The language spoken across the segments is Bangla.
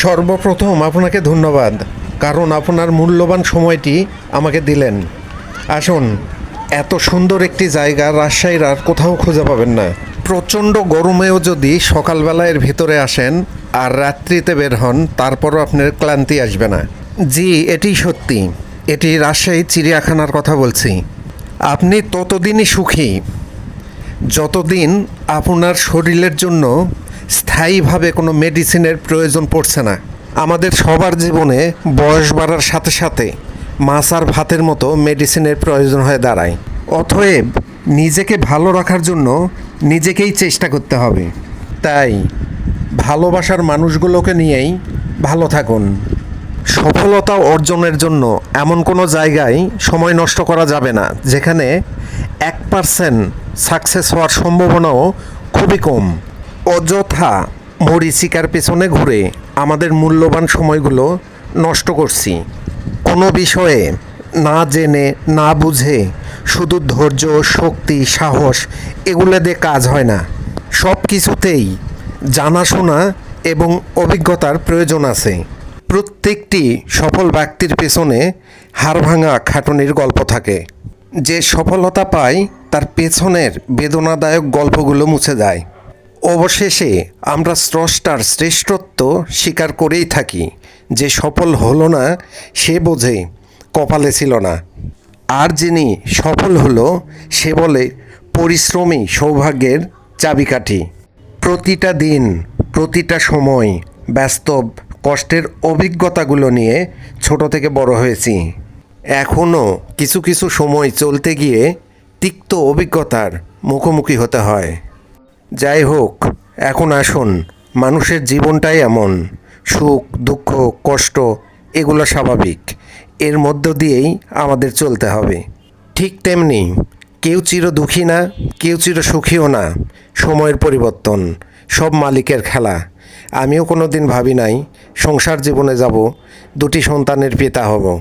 সর্বপ্রথম আপনাকে ধন্যবাদ, কারণ আপনার মূল্যবান সময়টি আমাকে দিলেন। আসুন, এত সুন্দর একটি জায়গা রাজশাহীর আর কোথাও খুঁজে পাবেন না। প্রচণ্ড গরমেও যদি সকালবেলা এর ভিতরে আসেন আর রাত্রিতে বের হন, তারপরও আপনার ক্লান্তি আসবে না। জি, এটি সত্যি। এটি রাজশাহী চিড়িয়াখানার কথা বলছি। আপনি ততদিনই সুখী। যতদিন আপনার শরীরের জন্য স্থায়ীভাবে কোনো মেডিসিনের প্রয়োজন পড়ছে না। আমাদের সবার জীবনে বয়স বাড়ার সাথে সাথে মাছ আর ভাতের মতো মেডিসিনের প্রয়োজন হয়ে দাঁড়ায়। অতএব নিজেকে ভালো রাখার জন্য নিজেকেই চেষ্টা করতে হবে। তাই ভালোবাসার মানুষগুলোকে নিয়েই ভালো থাকুন। সফলতা অর্জনের জন্য এমন কোনো জায়গায় সময় নষ্ট করা যাবে না, যেখানে এক পার্সেন্ট সাকসেস হওয়ার সম্ভাবনাও খুবই কম। অযথা মরিচিকার পেছনে ঘুরে আমাদের মূল্যবান সময়গুলো নষ্ট করছি। কোনো বিষয়ে না জেনে, না বুঝে, শুধু ধৈর্য, শক্তি, সাহস, এগুলো দিয়ে কাজ হয় না। সব কিছুতেই জানাশোনা এবং অভিজ্ঞতার প্রয়োজন আছে। প্রত্যেকটি সফল ব্যক্তির পেছনে হাড় ভাঙা খাটুনির গল্প থাকে। যে সফলতা পায়, তার পেছনের বেদনাদায়ক গল্পগুলো মুছে যায় অবশেষে আমরা স্রষ্টার শ্রেষ্ঠত্ব স্বীকার করেই থাকি। যে সফল হলো না, সে বোঝে কপালে ছিল না। আর যিনি সফল হলো, সে বলে পরিশ্রমী সৌভাগ্যের চাবিকাঠি। প্রতিটা দিন, প্রতিটা সময় বাস্তব কষ্টের অভিজ্ঞতাগুলো নিয়ে ছোট থেকে বড় হয়েছি। এখনও কিছু কিছু সময় চলতে গিয়ে তিক্ত অভিজ্ঞতার মুখোমুখি হতে হয়। যাই হোক, এখন আসুন। মানুষের জীবনটাই এমন। সুখ, দুঃখ, কষ্ট, এগুলো স্বাভাবিক। এর মধ্য দিয়েই আমাদের চলতে হবে। ঠিক তেমনি, কেউ চির দুঃখী না, কেউ চির সুখীও না। সময়ের পরিবর্তন, সব মালিকের খেলা। আমিও কোনো দিন ভাবি নাই, সংসার জীবনে যাব, দুটি সন্তানের পিতা হব।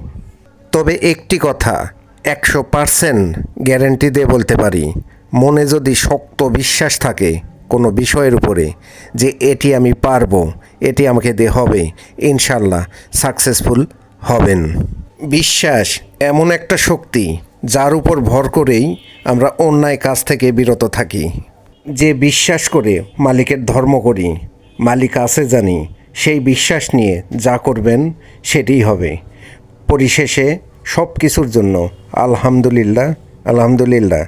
তবে একটি কথা, একশো পারসেন্ট গ্যারেন্টি দিয়ে বলতে পারি। মনে যদি শক্ত বিশ্বাস থাকে কোনো বিষয়ের উপরে যে এটি আমি পারব, এটি আমাকে দিয়ে হবে, ইনশাল্লাহ সাকসেসফুল হবেন। বিশ্বাস এমন একটা শক্তি যার উপর ভর করেই আমরা অন্যায় কাজ থেকে বিরত থাকি। যে বিশ্বাস করে মালিকের ধর্ম করি, মালিক আছে জানি, সেই বিশ্বাস নিয়ে যা করবেন সেটিই হবে। পরিশেষে সব কিছুর জন্য আলহামদুলিল্লাহ আলহামদুলিল্লাহ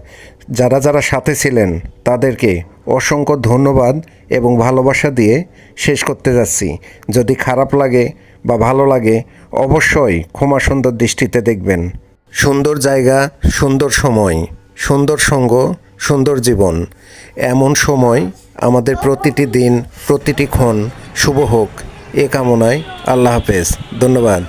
যারা যারা সাথে ছিলেন, তাদেরকে অসংখ্য ধন্যবাদ এবং ভালোবাসা দিয়ে শেষ করতে যাচ্ছি। যদি খারাপ লাগে বা ভালো লাগে, অবশ্যই ক্ষমা সুন্দর দৃষ্টিতে দেখবেন। সুন্দর জায়গা, সুন্দর সময়, সুন্দর সঙ্গ, সুন্দর জীবন। এমন সময় আমাদের প্রতিটি দিন, প্রতিটি ক্ষণ শুভ হোক। এ কামনায় আল্লাহ হাফেজ। ধন্যবাদ।